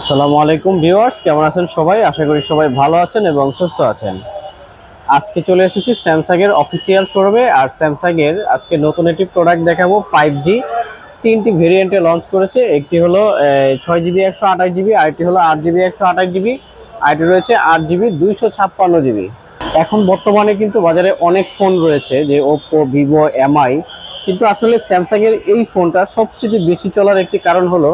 আসসালামু আলাইকুম ভিউয়ার্স, কেমন আছেন সবাই? আশা করি সবাই ভালো আছেন এবং সুস্থ আছেন। আজকে চলে এসেছি স্যামসাং এর অফিসিয়াল শোরুমে আর স্যামসাং এর আজকে নতুন একটি প্রোডাক্ট দেখাবো ফাইভ জি তিনটি ভেরিয়েন্টে লঞ্চ করেছে, একটি হলো ছয় জিবি একশো আঠাশ জিবি আরেকটি হলো আট জিবি একশো আঠাশ জিবি আরেকটি রয়েছে আট জিবি দুইশো ছাপ্পান্ন জিবি এখন বর্তমানে কিন্তু বাজারে অনেক ফোন রয়েছে, যে ওপো ভিভো এমআই কিন্তু আসলে স্যামসাং এর এই ফোনটা সবচেয়ে বেশি চলার একটি কারণ হলো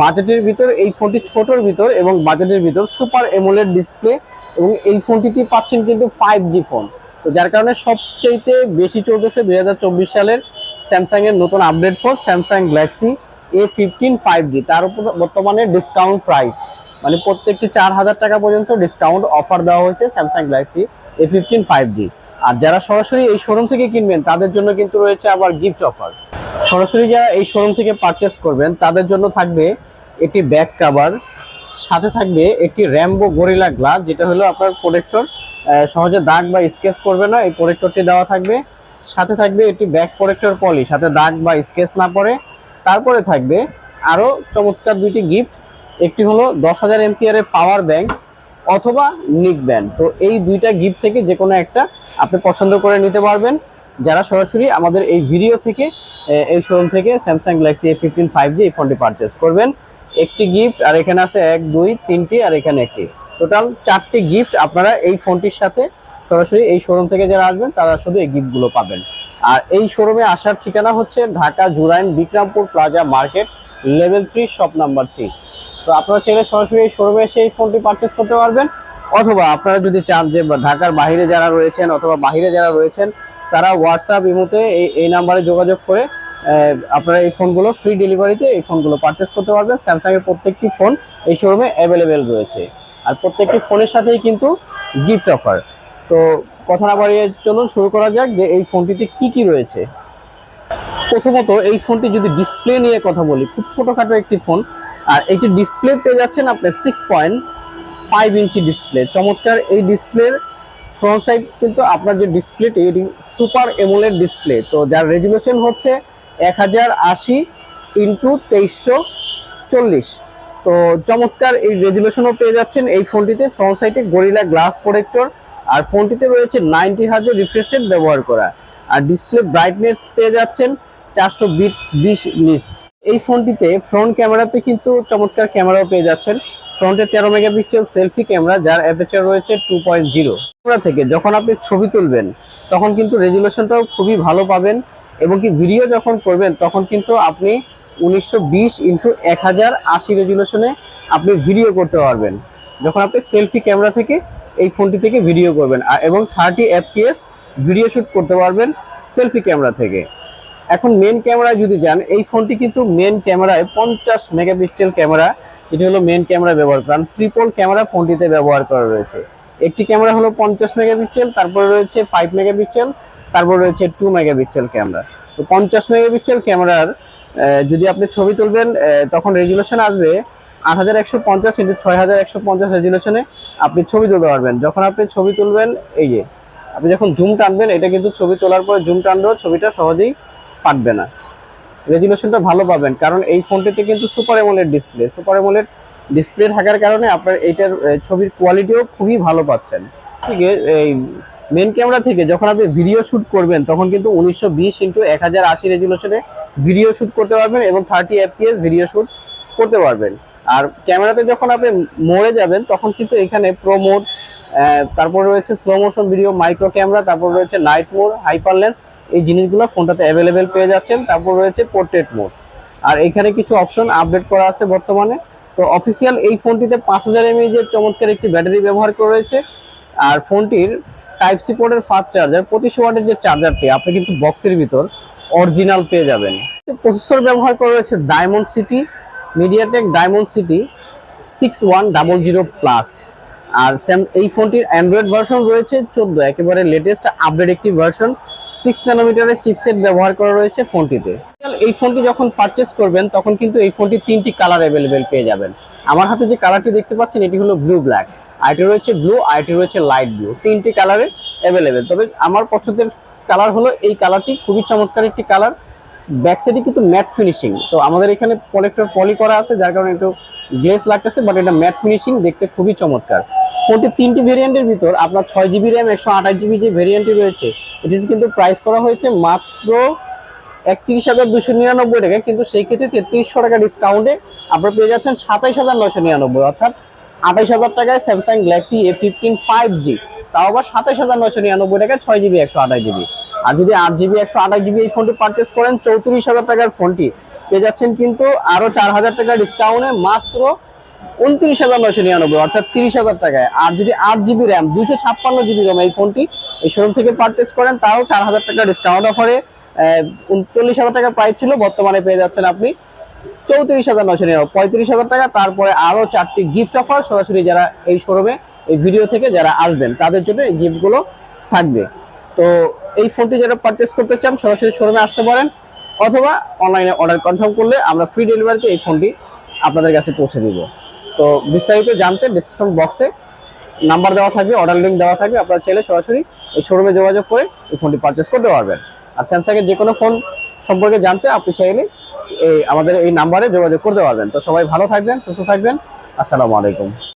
বাজেটের ভিতর, এই ফোনটি ছোটর ভিতর এবং বাজেটের ভিতর সুপার এমোলেড ডিসপ্লে এবং এই ফোনটিতে পাচ্ছেন কিন্তু ফাইভ জি ফোন তো যার কারণে সবচেয়ে বেশি চলতেছে দুই হাজার চব্বিশ সালের স্যামসাংয়ের নতুন update phone Samsung Galaxy A fifteen five G তার উপর বর্তমানে ডিসকাউন্ট প্রাইস মানে প্রত্যেকটি চার হাজার টাকা পর্যন্ত ডিসকাউন্ট অফার দেওয়া হয়েছে Samsung Galaxy A fifteen five G আর যারা সরাসরি এই শোরুম থেকে কিনবেন, তাদের জন্য কিন্তু রয়েছে আবার গিফট অফার সরাসরি যারা এই শোরুম থেকে পারচেস করবেন, তাদের জন্য থাকবে একটি ব্যাক কাভার সাথে থাকবে একটি র্যাম্বো গরিলা গ্লাস যেটা হলো আপনার প্রোটেক্টর সহজে দাগ বা স্কেচ করবে না, এই প্রোটেক্টরটি দেওয়া থাকবে। সাথে থাকবে একটি ব্যাক প্রোটেক্টর পলি সাথে দাগ বা স্কেচ না পড়ে। তারপরে থাকবে আরও চমৎকার দুইটি গিফট একটি হলো দশ হাজার এমপিয়ারের পাওয়ার ব্যাংক অথবা নিক ব্যান্ড তো এই দুইটা গিফট থেকে যে কোনো একটা আপনি পছন্দ করে নিতে পারবেন। যারা সরাসরি আমাদের এই ভিডিও থেকে এই শোরুম থেকে Samsung Galaxy A fifteen five G এই ফোনটি পারচেস করবেন। একটি গিফট আর এখানে আছে এক, দুই, তিনটি, আর এখানে একটি। টোটাল চারটি গিফট আপনারা এই ফোনটির সাথে সরাসরি এই শোরুম থেকে যারা আসবেন, তারা শুধু এই গিফটগুলো পাবেন। আর এই শোরুমে আসার ঠিকানা হচ্ছে Dhaka Jurain Bikrampur plaza market level three shop number three তো আপনারা চাইলে সরাসরি এই শোরুমে এসে এই ফোনটি পারচেস করতে পারবেন। অথবা আপনারা যদি চান যে ঢাকার বাহিরে যারা রয়েছেন, অথবা বাহিরে যারা রয়েছেন তারা হোয়াটসঅ্যাপ ইমোতে এই এই নাম্বারে যোগাযোগ করে আপনারা এই ফোনগুলো ফ্রি ডেলিভারিতে এই ফোনগুলো পারচেস করতে পারবেন। স্যামসাং এর প্রত্যেকটি ফোন এই শোরুমে অ্যাভেলেবেল রয়েছে। আর প্রত্যেকটি ফোনের সাথেই কিন্তু গিফট অফার তো কথা না বাড়িয়ে চলুন, শুরু করা যাক যে এই ফোনটিতে কি কি রয়েছে। প্রথমত এই ফোনটি যদি ডিসপ্লে নিয়ে কথা বলি, খুব ছোটখাটো একটি ফোন আর এটি ডিসপ্লে পেয়ে যাচ্ছেন আপনি six point five inch display চমৎকার এই ডিসপ্লের ফ্রন্ট সাইড কিন্তু আপনার যে ডিসপ্লেটি এটি সুপার এমোলেড ডিসপ্লে তো যার রেজুলেশন হচ্ছে এক হাজার আশি ইন্টু তেইশশো চল্লিশ। তো চমৎকার এই রেজুলেশনও পেয়ে যাচ্ছেন এই ফোনটিতে ফ্রন্ট সাইডে গরিলা গ্লাস প্রোটেক্টর আর ফোনটিতে রয়েছে নাইনটি হাজার রিফ্রেশ রেট ব্যবহার করা। আর ডিসপ্লে ব্রাইটনেস পেয়ে যাচ্ছেন চারশো বিশ এই ফোনটিতে ফ্রন্ট ক্যামেরাতে কিন্তু চমৎকার ক্যামেরাও পেয়ে যাচ্ছেন। ফ্রন্টে তেরো মেগাপিক্সেল সেলফি ক্যামেরা, যার অ্যাপেচার রয়েছে টু পয়েন্ট জিরো ক্যামেরা থেকে যখন আপনি ছবি তুলবেন, তখন কিন্তু রেজুলেশনটাও খুবই ভালো পাবেন এবং কি ভিডিও যখন করবেন, তখন কিন্তু আপনি উনিশশো বিশ ইন্টু এক হাজার আশি রেজুলেশনে আপনি ভিডিও করতে পারবেন। যখন আপনি সেলফি ক্যামেরা থেকে এই ফোনটি থেকে ভিডিও করবেন এবং থার্টি এফপিএস ভিডিও শ্যুট করতে পারবেন সেলফি ক্যামেরা থেকে। এখন মেন ক্যামেরায় যদি যান, এই ফোনটি কিন্তু মেন ক্যামেরায় পঞ্চাশ মেগাপিক্সেল ক্যামেরা এটি হলো মেন ক্যামেরা ব্যবহার করেন ট্রিপল ক্যামেরা ফোনটিতে ব্যবহার করা রয়েছে। একটি ক্যামেরা হলো পঞ্চাশ মেগাপিক্সেল তারপরে রয়েছে ফাইভ মেগাপিক্সেল তারপর রয়েছে টু মেগাপিক্সেল ক্যামেরা তো পঞ্চাশ মেগাপিক্সেল ক্যামেরার যদি আপনি ছবি তুলবেন তখন রেজুলেশন আসবে আট হাজার একশো পঞ্চাশ ইন্টু ছয় হাজার একশো পঞ্চাশ রেজুলেশনে আপনি ছবি তুলতে পারবেন। যখন আপনি ছবি তুলবেন, এই যে, আপনি যখন জুম টানবেন, এটা কিন্তু ছবি তোলার পরে জুম টানলেও ছবিটা সহজেই পাটবে না। রেজুলেশনটা ভালো পাবেন। কারণ এই ফোনটিতে কিন্তু super AMOLED display super AMOLED display থাকার কারণে আপনার এইটার ছবির কোয়ালিটিও খুবই ভালো পাচ্ছেন। ঠিক এই মেন ক্যামেরা থেকে যখন আপনি ভিডিও শ্যুট করবেন, তখন কিন্তু উনিশশো বিশ ইন্টু এক হাজার আশি রেজুলেশনে ভিডিও শ্যুট করতে পারবেন এবং থার্টি এফপিএস ভিডিও শ্যুট করতে পারবেন। আর ক্যামেরাতে যখন আপনি মোড়ে যাবেন, তখন কিন্তু এখানে প্রো মোড তারপর রয়েছে slow motion video micro camera তারপর রয়েছে নাইট মোড হাইপার লেন্স এই জিনিসগুলো ফোনটাতে অ্যাভেলেবেল পেয়ে যাচ্ছেন। তারপর রয়েছে পোর্ট্রেট মোড আর এখানে কিছু অপশন আপডেট করা আছে বর্তমানে। তো অফিসিয়াল এই ফোনটিতে পাঁচ হাজার এর চমৎকার একটি ব্যাটারি ব্যবহার করা রয়েছে। আর ফোনটির টাইপ সি পোর্টের ফাস্ট চার্জার পঁচিশশো ওয়াটের যে চার্জারটি আপনি কিন্তু বক্সের ভিতর অরিজিনাল পেয়ে যাবেন। প্রসেসর ব্যবহার করা রয়েছে Dimensity MediaTek Dimensity six one double zero plus আর স্যাম এই ফোনটির অ্যান্ড্রয়েড ভার্সন রয়েছে, চোদ্দ। একেবারে লেটেস্ট আপডেট একটি ভার্সন সিক্স ন্যানোমিটারের চিপসেট ব্যবহার করা রয়েছে ফোনটিতে। এই ফোনটি যখন পারচেস করবেন, তখন কিন্তু এই ফোনটি তিনটি কালার অ্যাভেলেবেল পেয়ে যাবেন। আমার হাতে যে কালারটি দেখতে পাচ্ছেন, এটি হলো ব্লু ব্ল্যাক আইটি রয়েছে ব্লু আইটি রয়েছে লাইট ব্লু তিনটি কালারে অ্যাভেলেবেল তবে আমার পছন্দের কালার হলো এই কালারটি খুবই চমৎকার একটি কালার ব্যাক সাইডে কিন্তু ম্যাট ফিনিশিং তো আমাদের এখানে প্রোডাক্টের পলি করা আছে, যার কারণে একটু গ্লেস লাগতেছে বাট এটা ম্যাট ফিনিশিং দেখতে খুবই চমৎকার। ফোনটি তিনটি ভেরিয়েন্টের ভিতর, আপনার ছয় জিবি র্যাম একশো আঠাশ জিবি যে ভেরিয়েন্টটি রয়েছে এটির কিন্তু প্রাইস করা হয়েছে মাত্র একত্রিশ হাজার দুশো নিরানব্বই টাকা। কিন্তু সেই ক্ষেত্রে তেত্রিশশো টাকা ডিসকাউন্টে আপনারা পেয়ে যাচ্ছেন সাতাইশ হাজার নশো নিরানব্বই, অর্থাৎ আঠাইশ হাজার টাকায় Samsung Galaxy A fifteen five G তাও আবার সাতাইশ হাজার নশো নিরানব্বই টাকায় ছয় জিবি একশো আঠাশ জিবি আর যদি আট জিবি একশো আঠাশ জিবি এই ফোনটি পারচেস করেন, চৌত্রিশ হাজার টাকার ফোনটি পেয়ে যাচ্ছেন কিন্তু আরও চার হাজার টাকা ডিসকাউন্টে মাত্র উনত্রিশ হাজার নশো নিরানব্বই, অর্থাৎ তিরিশ হাজার টাকায়। আর যদি আট জিবি র্যাম দুশো ছাপ্পান্ন জিবি র্যাম এই ফোনটি এই শোরুম থেকে পারচেস করেন, তাও চার হাজার টাকা ডিসকাউন্ট অফারে উনচল্লিশ হাজার টাকা প্রাইস ছিল, বর্তমানে পেয়ে যাচ্ছেন আপনি চৌত্রিশ হাজার নশো নিরানব্বই, পঁয়ত্রিশ হাজার টাকা। তারপরে আরও চারটি গিফট অফার সরাসরি যারা এই শোরুমে এই ভিডিও থেকে যারা আসবেন, তাদের জন্য এই গিফটগুলো থাকবে। তো এই ফোনটি যারা পারচেস করতে চান, সরাসরি শোরুমে আসতে পারেন, অথবা অনলাইনে অর্ডার কনফার্ম করলে আমরা ফ্রি ডেলিভারিতে এই ফোনটি আপনাদের কাছে পৌঁছে দিব। তো বিস্তারিত জানতে ডিসক্রিপশন বক্সে নাম্বার দেওয়া থাকবে অর্ডার লিঙ্ক দেওয়া থাকবে, আপনারা চাইলে সরাসরি এই শোরুমে যোগাযোগ করে এই ফোনটি পারচেস করতে পারবেন। আর স্যামসাংয়ের যে কোনো ফোন সম্পর্কে জানতে আপনি চাইলে এই আমাদের এই নাম্বারে যোগাযোগ করতে পারবেন। তো সবাই ভালো থাকবেন, সুস্থ থাকবেন, আসসালামু আলাইকুম।